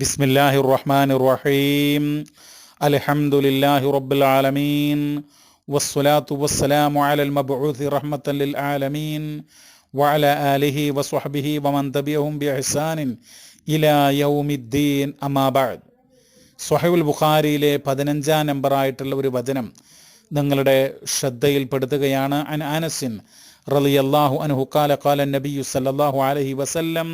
ബിസ്മില്ലാഹി റഹ്മാൻ റഹീം അലഹമുല്ലാഹി റബ്ബുൽ ആലമീൻ. വസ്സലാത്തു വസ്സലാമു അലൽ മബ്ഊസി റഹ്മത്തൻ ലിൽ ആലമീൻ. വഅല ആലിഹി വസ്വഹ്ബിഹി വമൻ തബിഅഹും ബിഇഹ്സാനിൻ ഇലാ യൗമിദ്ദീൻ. അമാ ബഅദ്. സ്വഹൈബുൽ ബുഖാരിയിലെ പതിനഞ്ചാം നമ്പറായിട്ടുള്ള ഒരു വചനം നിങ്ങളുടെ ശ്രദ്ധയിൽപ്പെടുത്തുകയാണ് അൻ ആനസിൻ റളിയല്ലാഹു അൻഹു കാല കാല നബിയു സല്ലല്ലാഹു അലൈഹി വസല്ലം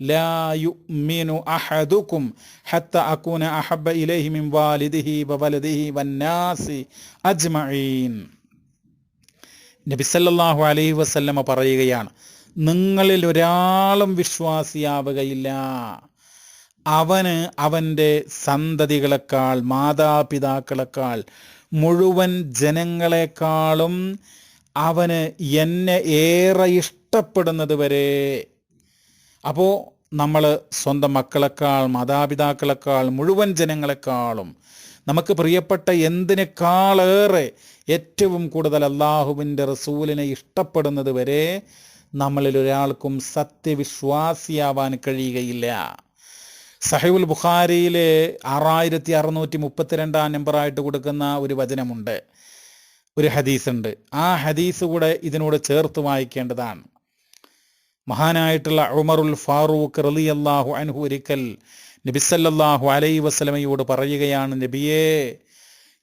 ലാ യുഅ്മിനു അഹദുക്കും ഹത്ത അകൂന അഹബ്ബ ഇലൈഹി മിൻ വാലിദിഹി വവലദിഹി വന്നാസി അജ്മഈൻ നബി സല്ലല്ലാഹു അലൈഹി വസല്ലമ പറയുകയാണ് നിങ്ങളിൽ ഒരാളും വിശ്വാസിയാവുകയില്ല. അവന് അവന്റെ സന്തതികളെക്കാൾ മാതാപിതാക്കളെക്കാൾ മുഴുവൻ ജനങ്ങളെക്കാളും അവന് എന്നെ ഏറെ ഇഷ്ടപ്പെടുന്നത് വരെ അപ്പോൾ നമ്മൾ സ്വന്തം മക്കളെക്കാൾ മാതാപിതാക്കളെക്കാൾ മുഴുവൻ ജനങ്ങളെക്കാളും നമുക്ക് പ്രിയപ്പെട്ട എന്തിനേക്കാളേറെ ഏറ്റവും കൂടുതൽ അള്ളാഹുവിന്റെ റസൂലിനെ ഇഷ്ടപ്പെടുന്നത് വരെ നമ്മളിൽ ഒരാൾക്കും സത്യവിശ്വാസിയാവാൻ കഴിയുകയില്ല. സഹൈബുൽ ബുഖാരിയിലെ ആറായിരത്തി അറുന്നൂറ്റി മുപ്പത്തിരണ്ടാം നമ്പറായിട്ട് കൊടുക്കുന്ന ഒരു വചനമുണ്ട്. ഒരു ഹദീസ് ഉണ്ട് ആ ഹദീസ് കൂടെ ഇതിനോട് ചേർത്ത് വായിക്കേണ്ടതാണ്. മഹാനായിട്ടുള്ള ഉമറുൽ ഫാറൂഖ് റലി അള്ളാഹു അൻഹു ഒരിക്കൽ നബിസല്ലാഹു അലൈ വസ്ലമയോട് പറയുകയാണ് നബിയേ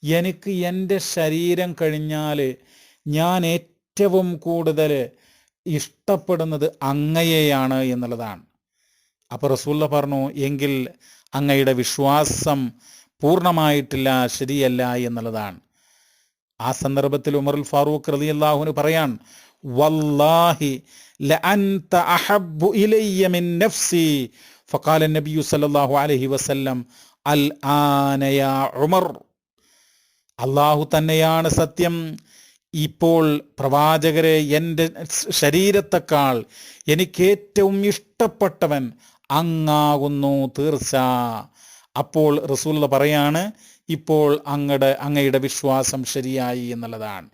എനിക്ക് എന്റെ ശരീരം കഴിഞ്ഞാൽ ഞാൻ ഏറ്റവും കൂടുതൽ ഇഷ്ടപ്പെടുന്നത് അങ്ങയെയാണ് എന്നുള്ളതാണ്. അപ്പോൾ റസൂല്ല പറഞ്ഞു എങ്കിൽ അങ്ങയുടെ വിശ്വാസം പൂർണമായിട്ടില്ല ശരിയല്ല എന്നുള്ളതാണ്. ആ സന്ദർഭത്തിൽ ഉമറുൽ ഫാറൂഖ് റലി അള്ളാഹുവിന് പറയാൻ വല്ലാഹി ലഅൻത അഹബ്ബു ഇലയ്യ മിൻ നഫ്സി. ഫഖാല നബിയു സല്ലല്ലാഹു അലൈഹി വസല്ലം അൽ ആന യാ ഉമർ. അല്ലാഹു തന്നെയാണ് സത്യം. ഇപ്പോൾ പ്രവാചകരെ എന്റെ ശരീരത്തെക്കാൾ എനിക്കേറ്റവും ഇഷ്ടപ്പെട്ടവൻ അങ്ങാകുന്നു തീർച്ച. അപ്പോൾ റസൂല്ല പറയാണ് ഇപ്പോൾ അങ്ങടെ അങ്ങയുടെ വിശ്വാസം ശരിയായി എന്നുള്ളതാണ്.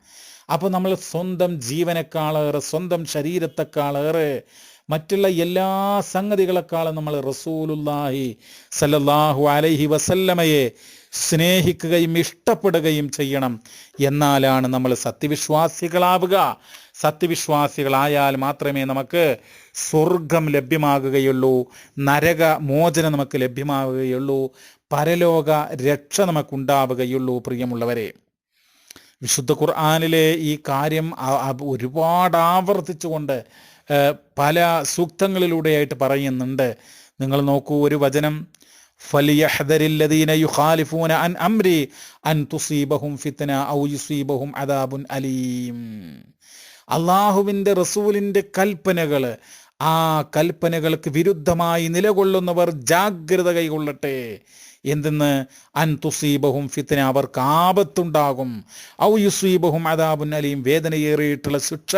അപ്പോൾ നമ്മൾ സ്വന്തം ജീവനേക്കാളേറെ സ്വന്തം ശരീരത്തെക്കാളേറെ മറ്റുള്ള എല്ലാ സംഗതികളെക്കാളും നമ്മൾ റസൂലുല്ലാഹി സല്ലല്ലാഹു അലൈഹി വസല്ലമയെ സ്നേഹിക്കുകയും ഇഷ്ടപ്പെടുകയും ചെയ്യണം. എന്നാലാണ് നമ്മൾ സത്യവിശ്വാസികളാവുക. സത്യവിശ്വാസികളായാൽ മാത്രമേ നമുക്ക് സ്വർഗം ലഭ്യമാകുകയുള്ളൂ. നരക മോചനം നമുക്ക് ലഭ്യമാവുകയുള്ളൂ പരലോക രക്ഷ നമുക്കുണ്ടാവുകയുള്ളൂ പ്രിയമുള്ളവരെ. വിശുദ്ധ ഖുർആാനിലെ ഈ കാര്യം ഒരുപാട് ആവർത്തിച്ചുകൊണ്ട് പല സൂക്തങ്ങളിലൂടെയായിട്ട് പറയുന്നുണ്ട്. നിങ്ങൾ നോക്കൂ ഒരു വചനം ഫലിയഹദരില്ലദീന യുഖാലിഫൂന അൻ അംരി അൻ തുസീബഹും ഫിത്ന ഔ യുസീബഹും അദാബുൻ അലീം. അള്ളാഹുവിന്റെ റസൂലിന്റെ കൽപ്പനകൾ ആ കൽപ്പനകൾക്ക് വിരുദ്ധമായി നിലകൊള്ളുന്നവർ ജാഗ്രത കൈകൊള്ളട്ടെ. എന്തെന്ന്? അൻ തുസീബഹും ഫിത്തിന അവർക്ക് ആപത്തുണ്ടാകും. ഔ യുസീബഹും അതാബുൻ അലിയും വേദനയേറിയിട്ടുള്ള ശിക്ഷ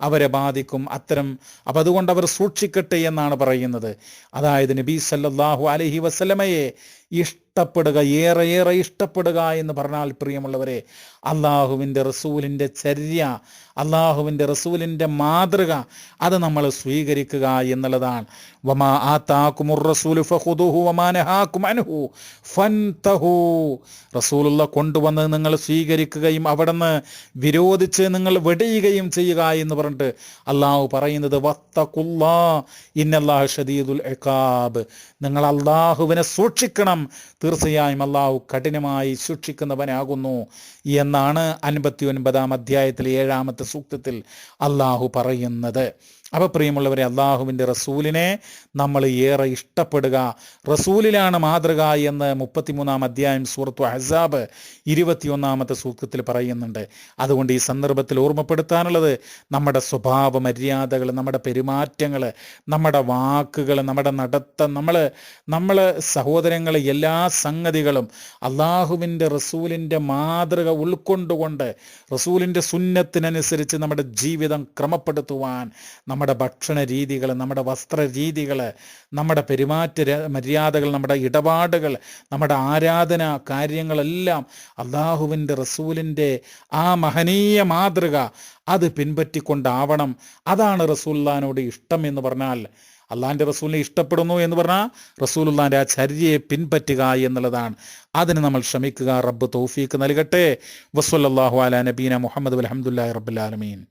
അവരെ ബാധിക്കും അത്തരം. അപ്പം അതുകൊണ്ട് അവർ സൂക്ഷിക്കട്ടെ എന്നാണ് പറയുന്നത്. അതായത് നബീ സല്ലാഹു അലഹി അലൈഹി വസല്ലമയെ ഇഷ്ടപ്പെടുക ഏറെ ഏറെ ഇഷ്ടപ്പെടുക എന്ന് പറഞ്ഞാൽ പ്രിയമുള്ളവരെ അള്ളാഹുവിന്റെ റസൂലിന്റെ ചര്യ അള്ളാഹുവിന്റെ റസൂലിന്റെ മാതൃക അത് നമ്മൾ സ്വീകരിക്കുക എന്നുള്ളതാണ്. വമാ ആതാക്കുമുർ റസൂലു റസൂലുള്ള കൊണ്ടുവന്ന് നിങ്ങൾ സ്വീകരിക്കുകയും അവിടെ നിന്ന് വിരോധിച്ച് നിങ്ങൾ വെടിയുകയും ചെയ്യുക എന്ന് പറഞ്ഞിട്ട് അള്ളാഹു പറയുന്നത് വത്തക്കുല്ലാ ഇന്നല്ലാഹു ഷദീദുൽ എക്കാബ് നിങ്ങൾ അള്ളാഹുവിനെ സൂക്ഷിക്കണം തീർച്ചയായും അള്ളാഹു കഠിനമായി ശിക്ഷിക്കുന്നവനാകുന്നു എന്നാണ് അൻപത്തി ഒൻപതാം അധ്യായത്തിലെ ഏഴാമത്തെ സൂക്തത്തിൽ അള്ളാഹു പറയുന്നത്. അപ്പോൾ പ്രിയമുള്ളവരെ അള്ളാഹുവിന്റെ റസൂലിനെ നമ്മൾ ഏറെ ഇഷ്ടപ്പെടുക. റസൂലിലാണ് മാതൃക എന്ന് മുപ്പത്തിമൂന്നാം അധ്യായം സൂറത്തു അസാബ് ഇരുപത്തിയൊന്നാമത്തെ സൂക്തത്തിൽ പറയുന്നുണ്ട്. അതുകൊണ്ട് ഈ സന്ദർഭത്തിൽ ഓർമ്മപ്പെടുത്താനുള്ളത് നമ്മുടെ സ്വഭാവ മര്യാദകൾ നമ്മുടെ പെരുമാറ്റങ്ങൾ നമ്മുടെ വാക്കുകൾ നമ്മുടെ നടത്തം നമ്മൾ നമ്മൾ സഹോദരങ്ങളെ എല്ലാ സംഗതികളും അള്ളാഹുവിന്റെ റസൂലിന്റെ മാതൃക ഉൾക്കൊണ്ടുകൊണ്ട് റസൂലിന്റെ സുന്നത്തിനനുസരിച്ച് നമ്മുടെ ജീവിതം ക്രമപ്പെടുത്തുവാൻ നമ്മുടെ ഭക്ഷണ രീതികൾ നമ്മുടെ വസ്ത്ര രീതികൾ നമ്മുടെ പെരുമാറ്റ മര്യാദകൾ നമ്മുടെ ഇടപാടുകൾ നമ്മുടെ ആരാധന കാര്യങ്ങളെല്ലാം അള്ളാഹുവിന്റെ റസൂലിന്റെ ആ മഹനീയ മാതൃക അത് പിൻപറ്റിക്കൊണ്ടാവണം. അതാണ് റസൂല്ലാനോട് ഇഷ്ടം എന്ന് പറഞ്ഞാൽ അള്ളാഹിന്റെ റസൂലിനെ ഇഷ്ടപ്പെടുന്നു എന്ന് പറഞ്ഞാൽ റസൂലുള്ളാന്റെ ആ ചര്യയെ പിൻപറ്റുക എന്നുള്ളതാണ്. അതിന് നമ്മൾ ശ്രമിക്കുക. റബ്ബ് തൗഫീക്ക് നൽകട്ടെ. വസ്വല്ലാഹു അല നബീന മുഹമ്മദ് അലഹമുല്ലാ റബ്ബുലാലമീൻ